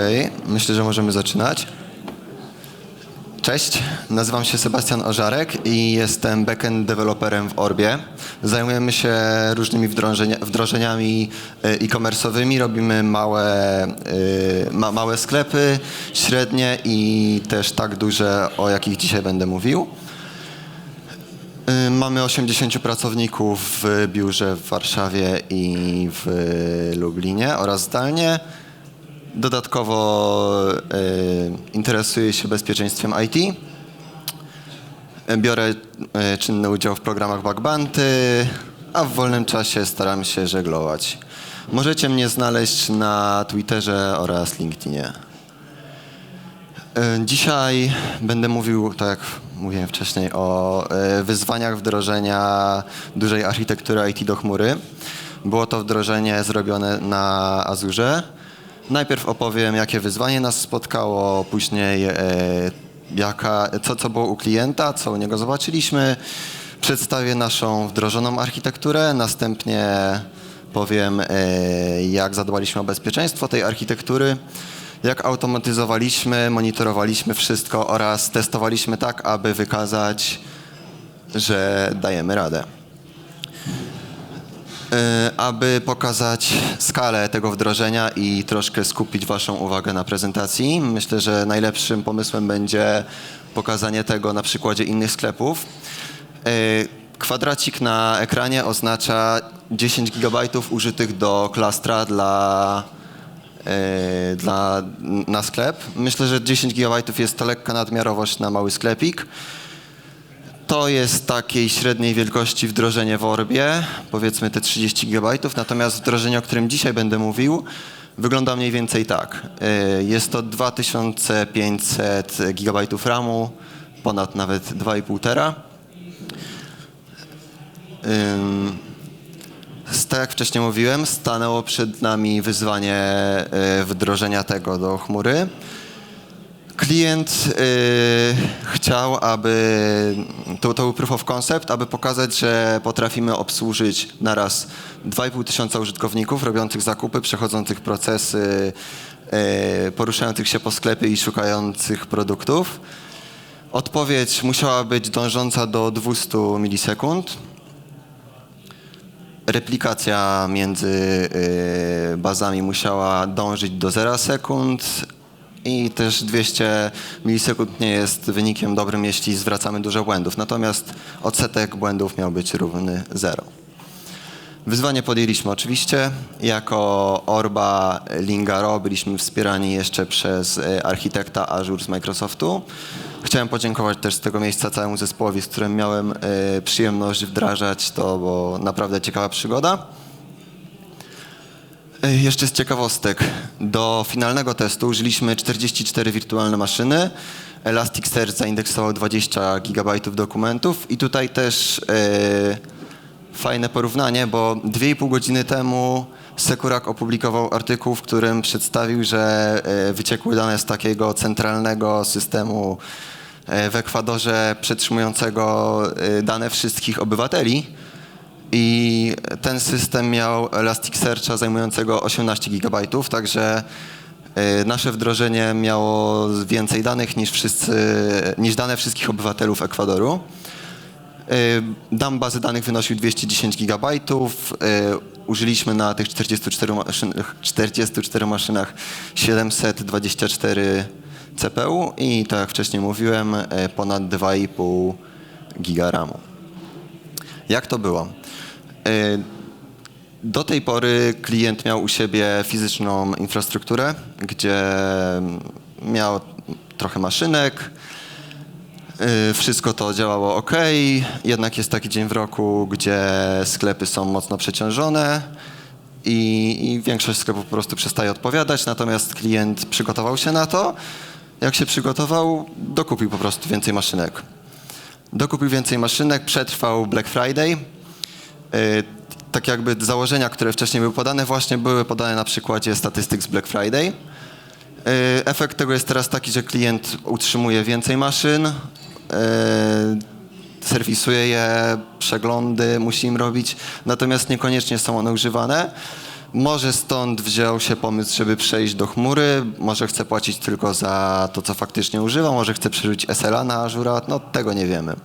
Okej, myślę, że możemy zaczynać. Cześć, nazywam się Sebastian Ożarek i jestem backend deweloperem w Orbie. Zajmujemy się różnymi wdrożenia, wdrożeniami e, e-commerce'owymi, robimy małe, e, ma, małe sklepy, średnie i też tak duże, o jakich dzisiaj będę mówił. Y, Mamy 80 pracowników w biurze w Warszawie i w Lublinie oraz zdalnie. Dodatkowo y, interesuję się bezpieczeństwem IT. Biorę y, czynny udział w programach Bug Bounty, a w wolnym czasie staram się żeglować. Możecie mnie znaleźć na Twitterze oraz LinkedInie. E, Dzisiaj będę mówił, tak jak mówiłem wcześniej, o e, wyzwaniach wdrożenia dużej architektury IT do chmury. Było to wdrożenie zrobione na Azurze. Najpierw opowiem, jakie wyzwanie nas spotkało, później e, jaka, co, co było u klienta, co u niego zobaczyliśmy. Przedstawię naszą wdrożoną architekturę, następnie powiem, e, jak zadbaliśmy o bezpieczeństwo tej architektury, jak automatyzowaliśmy, monitorowaliśmy wszystko oraz testowaliśmy tak, aby wykazać, że dajemy radę. E, Aby pokazać skalę tego wdrożenia i troszkę skupić Waszą uwagę na prezentacji, myślę, że najlepszym pomysłem będzie pokazanie tego na przykładzie innych sklepów. E, Kwadracik na ekranie oznacza 10 GB użytych do klastra dla, e, dla, na sklep. Myślę, że 10 GB jest to lekka nadmiarowość na mały sklepik. To jest takiej średniej wielkości wdrożenie w Orbie, powiedzmy te 30 GB, natomiast wdrożenie, o którym dzisiaj będę mówił, wygląda mniej więcej tak. Y, Jest to 2500 GB RAMu, ponad nawet 2,5 tera. Tak jak wcześniej mówiłem, stanęło przed nami wyzwanie y, wdrożenia tego do chmury. Klient y, chciał, aby to, to był proof of concept, aby pokazać, że potrafimy obsłużyć naraz 2,5 tysiąca użytkowników robiących zakupy, przechodzących procesy, y, poruszających się po sklepie i szukających produktów. Odpowiedź musiała być dążąca do 200 milisekund. Replikacja między y, bazami musiała dążyć do 0 sekund i też 200 milisekund nie jest wynikiem dobrym, jeśli zwracamy dużo błędów. Natomiast odsetek błędów miał być równy 0. Wyzwanie podjęliśmy oczywiście. Jako Orba Lingaro byliśmy wspierani jeszcze przez e, architekta Azure z Microsoftu. Chciałem podziękować też z tego miejsca całemu zespołowi, z którym miałem e, przyjemność wdrażać to, bo naprawdę ciekawa przygoda. Jeszcze z ciekawostek. Do finalnego testu użyliśmy 44 wirtualne maszyny. Elasticsearch zaindeksował 20 GB dokumentów i tutaj też e, fajne porównanie, bo 2,5 godziny temu Sekurak opublikował artykuł, w którym przedstawił, że e, wyciekły dane z takiego centralnego systemu e, w Ekwadorze przetrzymującego dane wszystkich obywateli. I ten system miał Elasticsearcha zajmującego 18 GB, także y, nasze wdrożenie miało więcej danych niż, wszyscy, niż dane wszystkich obywatelów Ekwadoru. Y, Dam bazy danych wynosił 210 GB. y, Użyliśmy na tych 44, maszyn, 44 maszynach 724 CPU i tak jak wcześniej mówiłem, ponad 2,5 giga RAMu. Jak to było? Y, Do tej pory klient miał u siebie fizyczną infrastrukturę, gdzie miał trochę maszynek, y, wszystko to działało ok, jednak jest taki dzień w roku, gdzie sklepy są mocno przeciążone i, i większość sklepów po prostu przestaje odpowiadać, natomiast klient przygotował się na to. Jak się przygotował, dokupił po prostu więcej maszynek. Dokupił więcej maszynek, przetrwał Black Friday. Y, Tak jakby założenia, które wcześniej były podane, właśnie były podane na przykładzie statystyk z Black Friday. Y, Efekt tego jest teraz taki, że klient utrzymuje więcej maszyn, y, serwisuje je, przeglądy musi im robić, natomiast niekoniecznie są one używane. Może stąd wziął się pomysł, żeby przejść do chmury, może chce płacić tylko za to, co faktycznie używa, może chce przerzucić SLA na Azure, no tego nie wiemy.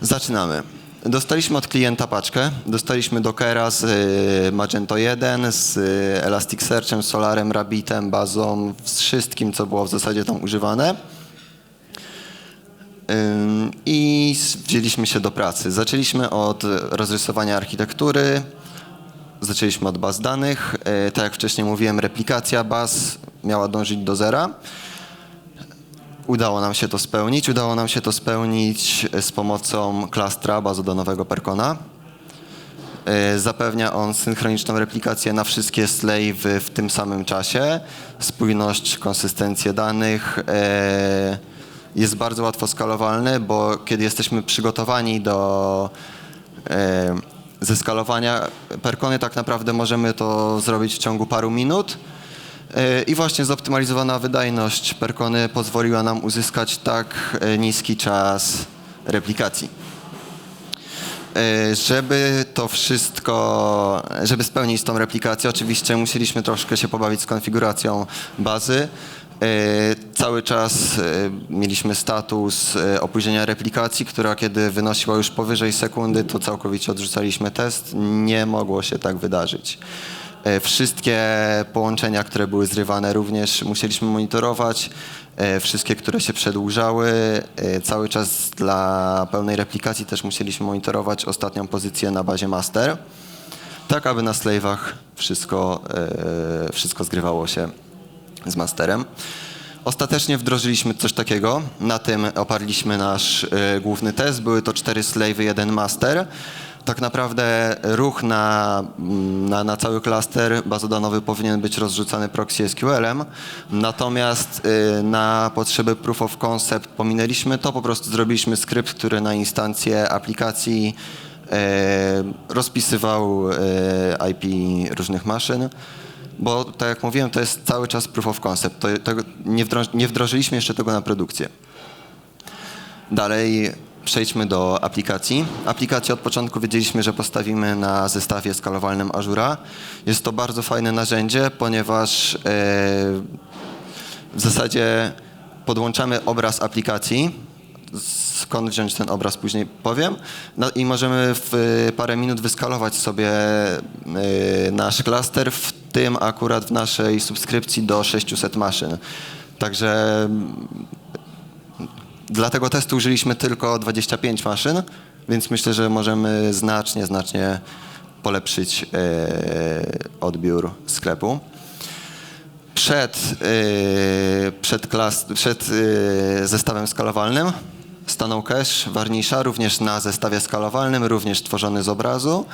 Zaczynamy. Dostaliśmy od klienta paczkę, dostaliśmy Dockera z y, Magento 1, z y, Elasticsearchem, Solarem, Rabbitem, bazą, z wszystkim, co było w zasadzie tam używane. I wzięliśmy się do pracy. Zaczęliśmy od rozrysowania architektury, zaczęliśmy od baz danych. Y, Tak jak wcześniej mówiłem, replikacja baz miała dążyć do zera. Udało nam się to spełnić. Udało nam się to spełnić z pomocą klastra bazodanowego Percona. Y, Zapewnia on synchroniczną replikację na wszystkie slave'y w tym samym czasie, spójność, konsystencję danych. Jest bardzo łatwo skalowalny, bo kiedy jesteśmy przygotowani do y, zeskalowania Percony, tak naprawdę możemy to zrobić w ciągu paru minut. Y, I właśnie zoptymalizowana wydajność Percony pozwoliła nam uzyskać tak y, niski czas replikacji. Y, Żeby to wszystko, żeby spełnić tą replikację, oczywiście musieliśmy troszkę się pobawić z konfiguracją bazy. Cały czas y, mieliśmy status y, opóźnienia replikacji, która kiedy wynosiła już powyżej sekundy, to całkowicie odrzucaliśmy test. Nie mogło się tak wydarzyć. E, Wszystkie połączenia, które były zrywane również musieliśmy monitorować. E, Wszystkie, które się przedłużały. E, Cały czas dla pełnej replikacji też musieliśmy monitorować ostatnią pozycję na bazie master. Tak, aby na slave'ach wszystko, e, wszystko zgrywało się z masterem. Ostatecznie wdrożyliśmy coś takiego. Na tym oparliśmy nasz e, główny test. Były to cztery slave'y, jeden master. Tak naprawdę ruch na, mm, na, na cały klaster bazodanowy powinien być rozrzucany proxy SQL-em. Natomiast y, na potrzeby proof of concept pominęliśmy to, po prostu zrobiliśmy skrypt, który na instancję aplikacji e, rozpisywał IP różnych maszyn. Bo tak jak mówiłem, to jest cały czas proof of concept. To, tego, nie, wdroż, nie wdrożyliśmy jeszcze tego na produkcję. Dalej przejdźmy do aplikacji. Aplikację od początku wiedzieliśmy, że postawimy na zestawie skalowalnym Azura. Jest to bardzo fajne narzędzie, ponieważ e, w zasadzie podłączamy obraz aplikacji. Skąd wziąć ten obraz, później powiem. No i możemy w e, parę minut wyskalować sobie e, nasz klaster, w tym akurat w naszej subskrypcji do 600 maszyn. Także dla tego testu użyliśmy tylko 25 maszyn, więc myślę, że możemy znacznie, znacznie polepszyć e, odbiór sklepu. Przed, e, przed, klas, przed e, zestawem skalowalnym stanął cache Warnisza, również na zestawie skalowalnym, również tworzony z obrazu.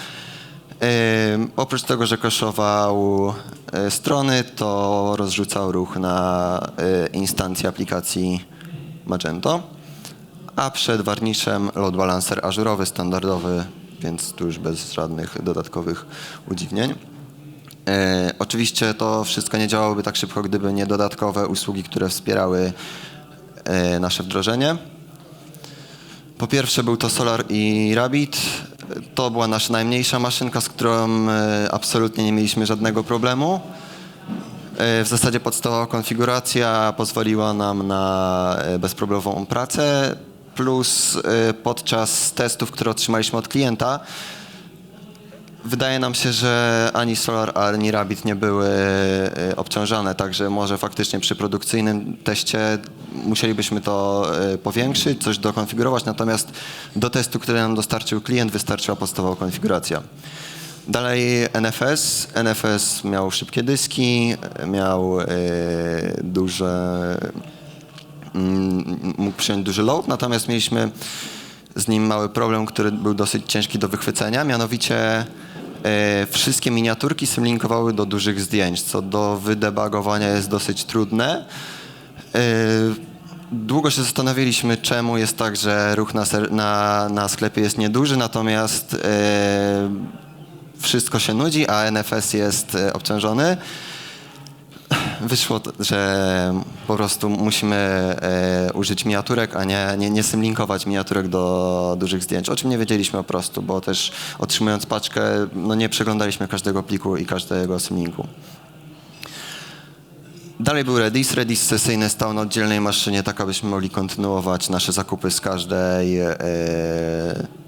Oprócz tego, że kaszował e, strony, to rozrzucał ruch na e, instancję aplikacji Magento, a przed warniszem load balancer ażurowy, standardowy, więc tu już bez żadnych dodatkowych udziwnień. E, oczywiście to wszystko nie działałoby tak szybko, gdyby nie dodatkowe usługi, które wspierały e, nasze wdrożenie. Po pierwsze był to Solar i Rabbit. To była nasza najmniejsza maszynka, z którą e, absolutnie nie mieliśmy żadnego problemu. E, W zasadzie podstawowa konfiguracja pozwoliła nam na e, bezproblemową pracę, plus podczas testów, które otrzymaliśmy od klienta, wydaje nam się, że ani Solar, ani Rabbit nie były e, obciążane, także może faktycznie przy produkcyjnym teście musielibyśmy to e, powiększyć, coś dokonfigurować, natomiast do testu, który nam dostarczył klient, wystarczyła podstawowa konfiguracja. Dalej NFS. NFS miał szybkie dyski, miał e, duże, mm, mógł przyjąć duży load, natomiast mieliśmy z nim mały problem, który był dosyć ciężki do wychwycenia, mianowicie wszystkie miniaturki symlinkowały do dużych zdjęć, co do wydebagowania jest dosyć trudne. E, Długo się zastanawialiśmy, czemu jest tak, że ruch na, na, na sklepie jest nieduży, natomiast e, wszystko się nudzi, a NFS jest e, obciążony. Wyszło, że po prostu musimy e, użyć miniaturek, a nie, nie, nie symlinkować miniaturek do dużych zdjęć, o czym nie wiedzieliśmy po prostu, bo też otrzymując paczkę, no nie przeglądaliśmy każdego pliku i każdego symlinku. Dalej był Redis. Redis sesyjny stał na oddzielnej maszynie, tak abyśmy mogli kontynuować nasze zakupy z każdej, e,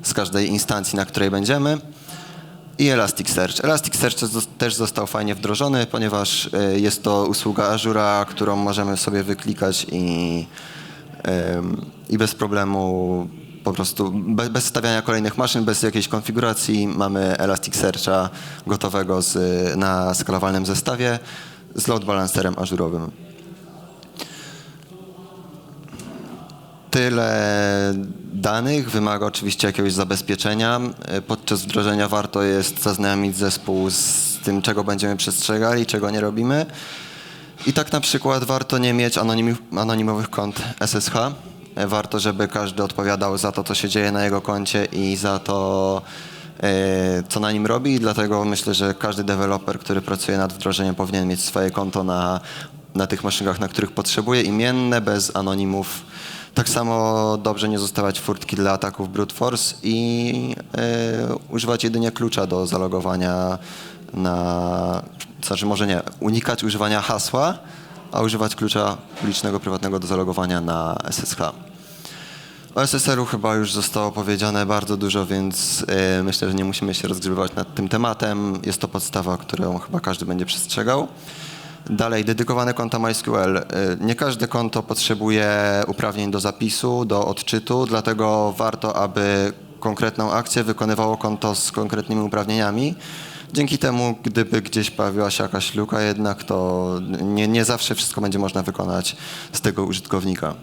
z każdej instancji, na której będziemy. I Elasticsearch. Elasticsearch też- został fajnie wdrożony, ponieważ e, jest to usługa Azura, którą możemy sobie wyklikać i, i bez problemu po prostu bez, bez stawiania kolejnych maszyn, bez jakiejś konfiguracji mamy Elasticsearcha gotowego z, na skalowalnym zestawie z load balancerem ażurowym. Tyle danych wymaga oczywiście jakiegoś zabezpieczenia. E, Podczas wdrożenia warto jest zaznajomić zespół z tym, czego będziemy przestrzegali, czego nie robimy. I tak na przykład warto nie mieć anonim, anonimowych kont SSH. E, Warto, żeby każdy odpowiadał za to, co się dzieje na jego koncie i za to, e, co na nim robi. Dlatego myślę, że każdy deweloper, który pracuje nad wdrożeniem, powinien mieć swoje konto na, na tych maszynach, na których potrzebuje, imienne, bez anonimów. Tak samo dobrze nie zostawiać furtki dla ataków brute force i e, używać jedynie klucza do zalogowania na... Znaczy może nie, unikać używania hasła, a używać klucza publicznego, prywatnego do zalogowania na SSH. O SSL-u chyba już zostało powiedziane bardzo dużo, więc e, myślę, że nie musimy się rozgrzebywać nad tym tematem. Jest to podstawa, którą chyba każdy będzie przestrzegał. Dalej, dedykowane konta MySQL. E, Nie każde konto potrzebuje uprawnień do zapisu, do odczytu, dlatego warto, aby konkretną akcję wykonywało konto z konkretnymi uprawnieniami. Dzięki temu, gdyby gdzieś pojawiła się jakaś luka jednak, to nie, nie zawsze wszystko będzie można wykonać z tego użytkownika.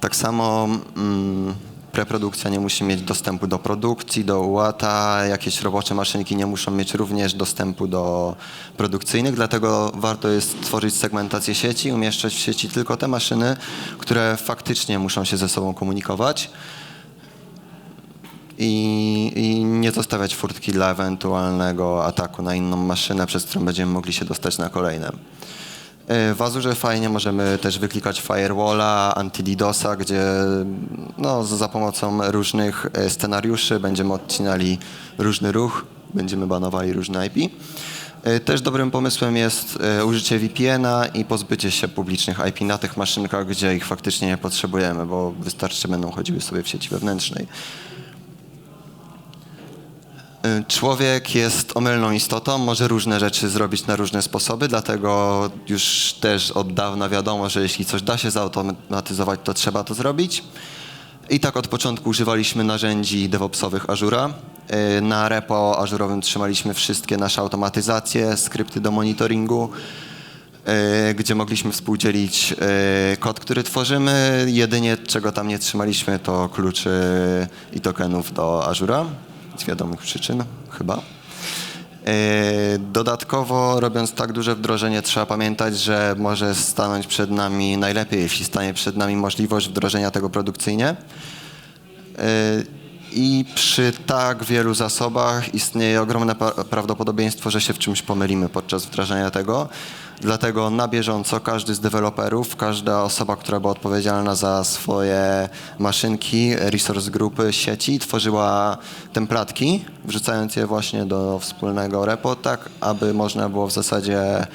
Tak samo mm, preprodukcja nie musi mieć dostępu do produkcji, do UATA, jakieś robocze maszynki nie muszą mieć również dostępu do produkcyjnych, dlatego warto jest stworzyć segmentację sieci, umieszczać w sieci tylko te maszyny, które faktycznie muszą się ze sobą komunikować i, i nie zostawiać furtki dla ewentualnego ataku na inną maszynę, przez którą będziemy mogli się dostać na kolejne. E, W Azurze fajnie możemy też wyklikać firewalla, anti-DDoSa, gdzie no, za pomocą różnych e, scenariuszy będziemy odcinali różny ruch, będziemy banowali różne IP. E, Też dobrym pomysłem jest użycie VPN-a i pozbycie się publicznych IP na tych maszynkach, gdzie ich faktycznie nie potrzebujemy, bo wystarczy, będą chodziły sobie w sieci wewnętrznej. Y, Człowiek jest omylną istotą, może różne rzeczy zrobić na różne sposoby, dlatego już też od dawna wiadomo, że jeśli coś da się zautomatyzować, to trzeba to zrobić. I tak od początku używaliśmy narzędzi DevOpsowych Azura. Y, Na repo ażurowym trzymaliśmy wszystkie nasze automatyzacje, skrypty do monitoringu, y, gdzie mogliśmy współdzielić kod, który tworzymy. Jedynie czego tam nie trzymaliśmy to kluczy i tokenów do Azura z wiadomych przyczyn chyba. E, Dodatkowo, robiąc tak duże wdrożenie, trzeba pamiętać, że może stanąć przed nami najlepiej, jeśli stanie przed nami możliwość wdrożenia tego produkcyjnie. I przy tak wielu zasobach istnieje ogromne prawdopodobieństwo, że się w czymś pomylimy podczas wdrażania tego. Dlatego na bieżąco każdy z deweloperów, każda osoba, która była odpowiedzialna za swoje maszynki, resource grupy, sieci, tworzyła templatki, wrzucając je właśnie do wspólnego repo, tak aby można było w zasadzie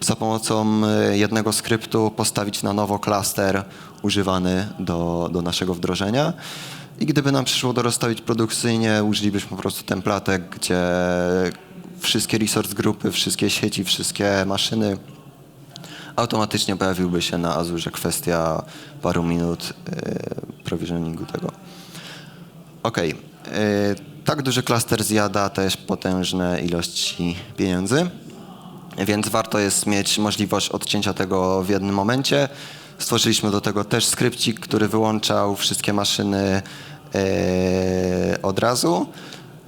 za pomocą jednego skryptu postawić na nowo klaster używany do, do naszego wdrożenia. I gdyby nam przyszło to rozstawić produkcyjnie, użylibyśmy po prostu templatek, gdzie wszystkie resource grupy, wszystkie sieci, wszystkie maszyny automatycznie pojawiłby się na Azurze kwestia paru minut y, provisioningu tego. Okej. y, Tak duży klaster zjada też potężne ilości pieniędzy, więc warto jest mieć możliwość odcięcia tego w jednym momencie. Stworzyliśmy do tego też skrypcik, który wyłączał wszystkie maszyny e, od razu.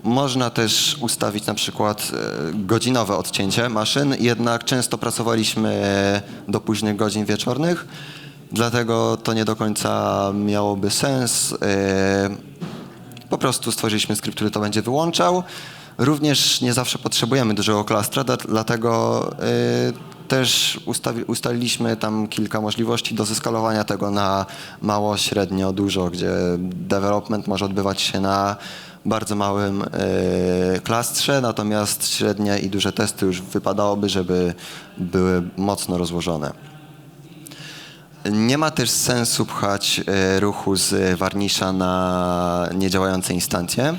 Można też ustawić na przykład e, godzinowe odcięcie maszyn, jednak często pracowaliśmy do późnych godzin wieczornych, dlatego to nie do końca miałoby sens. E, po prostu stworzyliśmy skrypt, który to będzie wyłączał. Również nie zawsze potrzebujemy dużego klastra, dla- dlatego y, też ustawi, ustaliliśmy tam kilka możliwości do zeskalowania tego na mało, średnio, dużo, gdzie development może odbywać się na bardzo małym e, klastrze, natomiast średnie i duże testy już wypadałoby, żeby były mocno rozłożone. Nie ma też sensu pchać e, ruchu z warnisza na niedziałające instancje.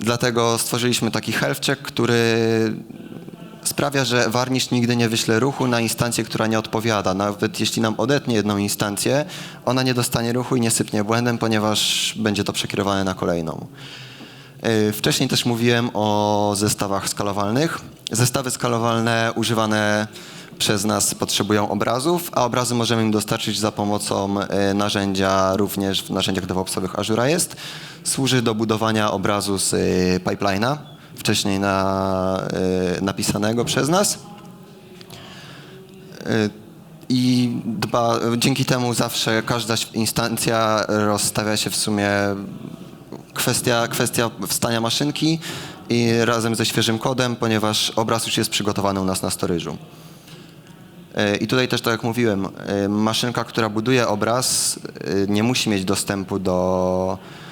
Dlatego stworzyliśmy taki health check, który sprawia, że warnisz nigdy nie wyśle ruchu na instancję, która nie odpowiada. Nawet jeśli nam odetnie jedną instancję, ona nie dostanie ruchu i nie sypnie błędem, ponieważ będzie to przekierowane na kolejną. Yy, Wcześniej też mówiłem o zestawach skalowalnych. Zestawy skalowalne używane przez nas potrzebują obrazów, a obrazy możemy im dostarczyć za pomocą yy, narzędzia, również w narzędziach DevOpsowych Azure jest. Służy do budowania obrazu z yy, pipeline'a, wcześniej na, yy, napisanego przez nas. Yy, I dba, dzięki temu zawsze każda instancja rozstawia się w sumie kwestia, kwestia wstania maszynki i razem ze świeżym kodem, ponieważ obraz już jest przygotowany u nas na storage'u. E, I tutaj też, tak jak mówiłem, e, maszynka, która buduje obraz, e, nie musi mieć dostępu do e,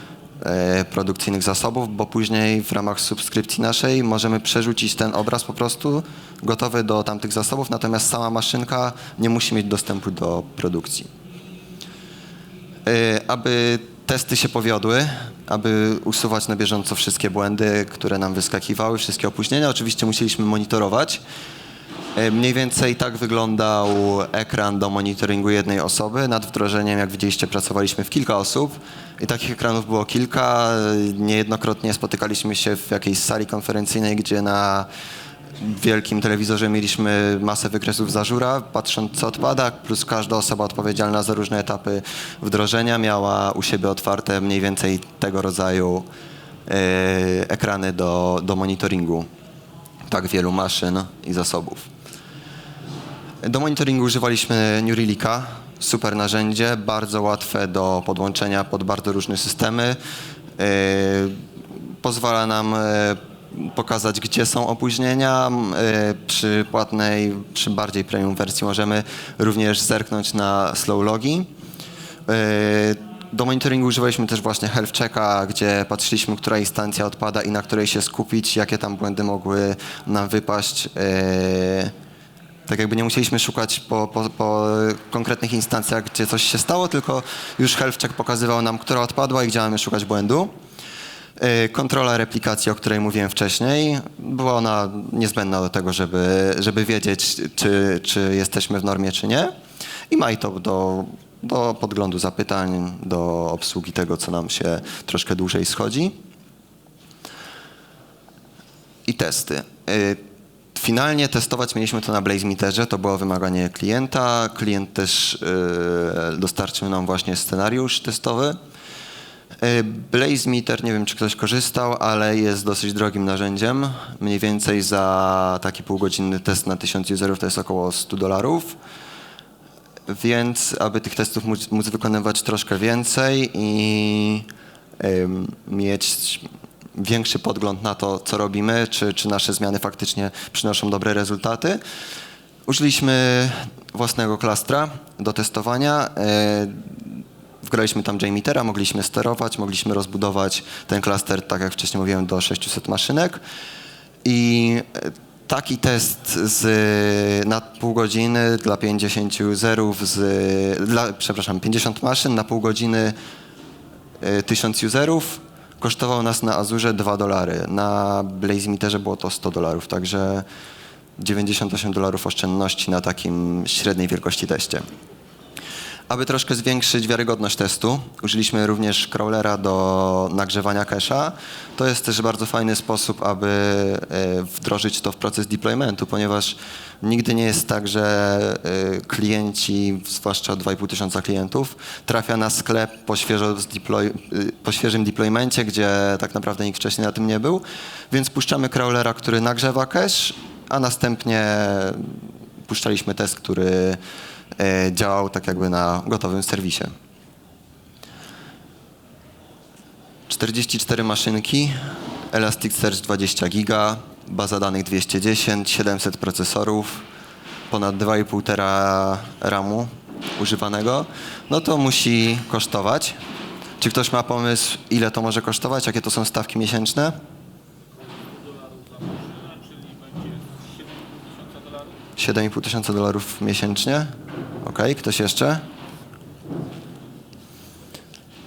produkcyjnych zasobów, bo później w ramach subskrypcji naszej możemy przerzucić ten obraz po prostu gotowy do tamtych zasobów, natomiast sama maszynka nie musi mieć dostępu do produkcji. E, Aby testy się powiodły, aby usuwać na bieżąco wszystkie błędy, które nam wyskakiwały, wszystkie opóźnienia, oczywiście musieliśmy monitorować. E, Mniej więcej tak wyglądał ekran do monitoringu jednej osoby. Nad wdrożeniem, jak widzieliście, pracowaliśmy w kilka osób i takich ekranów było kilka. Niejednokrotnie spotykaliśmy się w jakiejś sali konferencyjnej, gdzie na wielkim telewizorze mieliśmy masę wykresów z patrząc co odpada, plus każda osoba odpowiedzialna za różne etapy wdrożenia miała u siebie otwarte mniej więcej tego rodzaju e, ekrany do, do monitoringu tak wielu maszyn i zasobów. Do monitoringu używaliśmy New Relica, super narzędzie, bardzo łatwe do podłączenia pod bardzo różne systemy. Yy, Pozwala nam yy, pokazać, gdzie są opóźnienia. Yy, Przy płatnej, przy bardziej premium wersji możemy również zerknąć na slow logi. Do monitoringu używaliśmy też właśnie health checka, gdzie patrzyliśmy, która instancja odpada i na której się skupić, jakie tam błędy mogły nam wypaść. Tak jakby nie musieliśmy szukać po, po, po konkretnych instancjach, gdzie coś się stało, tylko już health check pokazywał nam, która odpadła i gdzie mamy szukać błędu. Yy, Kontrola replikacji, o której mówiłem wcześniej, była ona niezbędna do tego, żeby, żeby wiedzieć, czy, czy jesteśmy w normie, czy nie. I MyTop do, do podglądu zapytań, do obsługi tego, co nam się troszkę dłużej schodzi. I testy. Finalnie testować mieliśmy to na BlazeMeterze, to było wymaganie klienta. Klient też y, dostarczył nam właśnie scenariusz testowy. Y, BlazeMeter, nie wiem czy ktoś korzystał, ale jest dosyć drogim narzędziem. Mniej więcej za taki półgodzinny test na 1000 userów to jest około 100 dolarów. Więc aby tych testów móc, móc wykonywać troszkę więcej i mieć większy podgląd na to, co robimy, czy, czy nasze zmiany faktycznie przynoszą dobre rezultaty, użyliśmy własnego klastra do testowania. E, Wgraliśmy tam JMeter'a, mogliśmy sterować, mogliśmy rozbudować ten klaster, tak jak wcześniej mówiłem, do 600 maszynek. I e, taki test z, na pół godziny dla 50 userów, z, dla, przepraszam, 50 maszyn na pół godziny y, 1000 userów kosztował nas na Azurze 2 dolary. Na BlazeMeterze było to 100 dolarów, także 98 dolarów oszczędności na takim średniej wielkości teście. Aby troszkę zwiększyć wiarygodność testu, użyliśmy również crawlera do nagrzewania cache'a. To jest też bardzo fajny sposób, aby e, wdrożyć to w proces deploymentu, ponieważ nigdy nie jest tak, że e, klienci, zwłaszcza 2,5 tysiąca klientów, trafia na sklep po, zdeploy, e, po świeżym deploymencie, gdzie tak naprawdę nikt wcześniej na tym nie był. Więc puszczamy crawlera, który nagrzewa cache, a następnie puszczaliśmy test, który działał tak jakby na gotowym serwisie. 44 maszynki, Elasticsearch 20 giga, baza danych 210, 700 procesorów, ponad 2,5 tera RAMu używanego, no to musi kosztować. Czy ktoś ma pomysł, ile to może kosztować? Jakie to są stawki miesięczne? 7,5 tysiąca dolarów miesięcznie. Ok, ktoś jeszcze?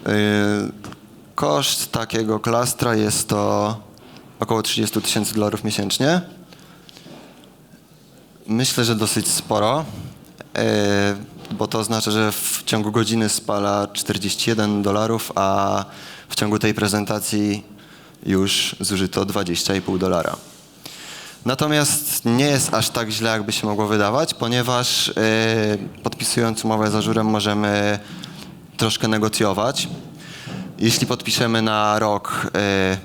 Yy, koszt takiego klastra jest to około 30 tysięcy dolarów miesięcznie. Myślę, że dosyć sporo, yy, bo to oznacza, że w ciągu godziny spala 41 dolarów, a w ciągu tej prezentacji już zużyto 20,5 dolara. Natomiast nie jest aż tak źle, jakby się mogło wydawać, ponieważ yy, podpisując umowę z Ażurem możemy troszkę negocjować. Jeśli podpiszemy na rok,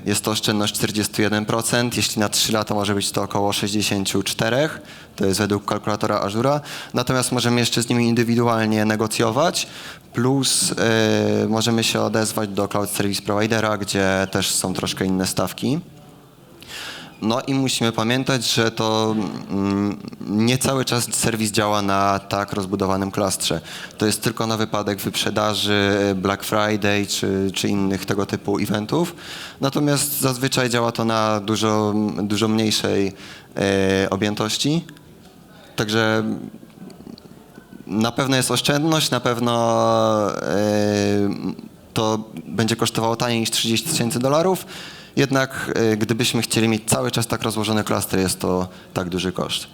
y, jest to oszczędność 41%, jeśli na 3 lata może być to około 64%, to jest według kalkulatora Azura. Natomiast możemy jeszcze z nimi indywidualnie negocjować, plus y, możemy się odezwać do Cloud Service Providera, gdzie też są troszkę inne stawki. No i musimy pamiętać, że to mm, nie cały czas serwis działa na tak rozbudowanym klastrze. To jest tylko na wypadek wyprzedaży Black Friday czy, czy innych tego typu eventów. Natomiast zazwyczaj działa to na dużo, dużo mniejszej e, objętości. Także na pewno jest oszczędność, na pewno e, to będzie kosztowało taniej niż 30 tysięcy dolarów. Jednak e, gdybyśmy chcieli mieć cały czas tak rozłożone klastry, jest to tak duży koszt.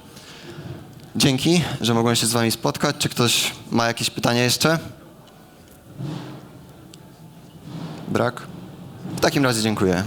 Dzięki, że mogłem się z wami spotkać. Czy ktoś ma jakieś pytania jeszcze? Brak? W takim razie dziękuję.